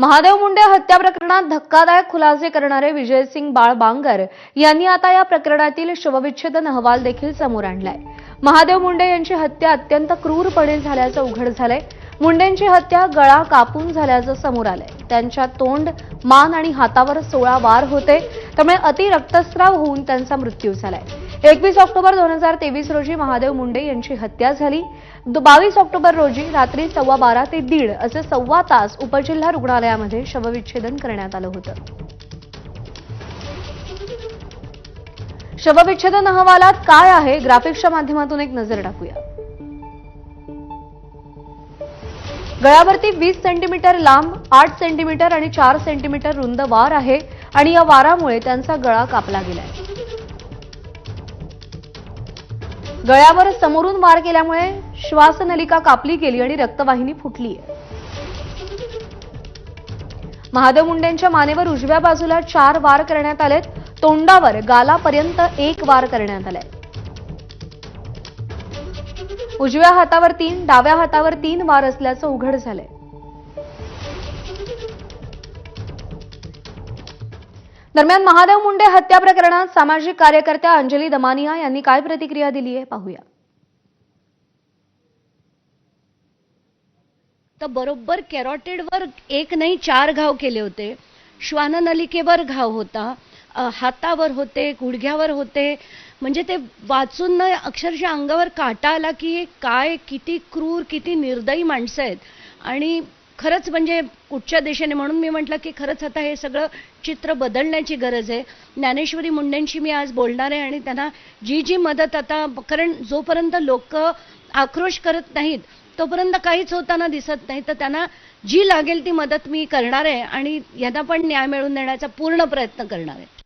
महादेव मुंडे हत्या प्रकरणात धक्कादायक खुलासे करणारे विजयसिंग बाळ बांगर यांनी आता या प्रकरणातील शवविच्छेदन अहवाल देखील समोर आणलाय. महादेव मुंडे यांची हत्या अत्यंत क्रूरपणे झाल्याचं उघड झालंय. मुंडेंची हत्या गळा कापून झाल्याचं समोर आलंय. त्यांच्या तोंड मान आणि हातावर सोळा वार होते. त्यामुळे अति रक्तस्राव होऊन त्यांचा मृत्यू झालाय. एकवीस ऑक्टोबर दोन हजार तेवीस रोजी महादेव मुंडे यांची हत्या झाली. बावीस ऑक्टोबर रोजी रात्री सव्वा बारा ते दीड असे सव्वा तास उपजिल्हा रुग्णालयामध्ये शवविच्छेदन करण्यात आलं होतं. शवविच्छेदन अहवालात काय आहे? ग्राफिक्सच्या माध्यमातून एक नजर टाकूया. गळ्यावरती वीस सेंटीमीटर लांब आठ सेंटीमीटर आणि चार सेंटीमीटर रुंद वार आहे आणि या वारामुळे त्यांचा गळा कापला गेलाय. गळ्यावर समोरून वार केल्यामुळे श्वासनलिका कापली गेली आणि रक्तवाहिनी फुटली महादेव मुंडेंच्या मानेवर उजव्या बाजूला चार वार करण्यात आलेत. तोंडावर गालापर्यंत एक वार करण्यात आलाय. उजव्या हातावर तीन डाव्या हातावर तीन वार असल्याचं उघड झालंय. दरम्यान महादेव मुंडे हत्या प्रकरणात सामाजिक कार्यकर्त्या अंजली दमानिया यांनी काय प्रतिक्रिया दिली आहे पाहूया. तर बरोबर कॅरॉटेडवर एक नाही चार घाव केले होते. श्वाननलिकेवर घाव होता. हातावर होते गुडघ्यावर होते. म्हणजे ते वाचून ना अक्षरशः अंगावर काटा आला की हे काय किती क्रूर किती निर्दयी माणसं आहेत. आणि खरंच म्हणजे कुठच्या दिशेने म्हणून मी म्हटलं की खरंच आता हे सगळं चित्र बदलण्याची गरज आहे. ज्ञानेश्वरी मुंडेंशी मी आज बोलणार आहे आणि त्यांना जी जी मदत आता कारण जोपर्यंत लोक आक्रोश करत नाहीत तोपर्यंत काहीच होताना दिसत नाही. तर त्यांना जी लागेल ती मदत मी करणार आहे आणि यांना पण न्याय मिळवून देण्याचा पूर्ण प्रयत्न करणार आहे.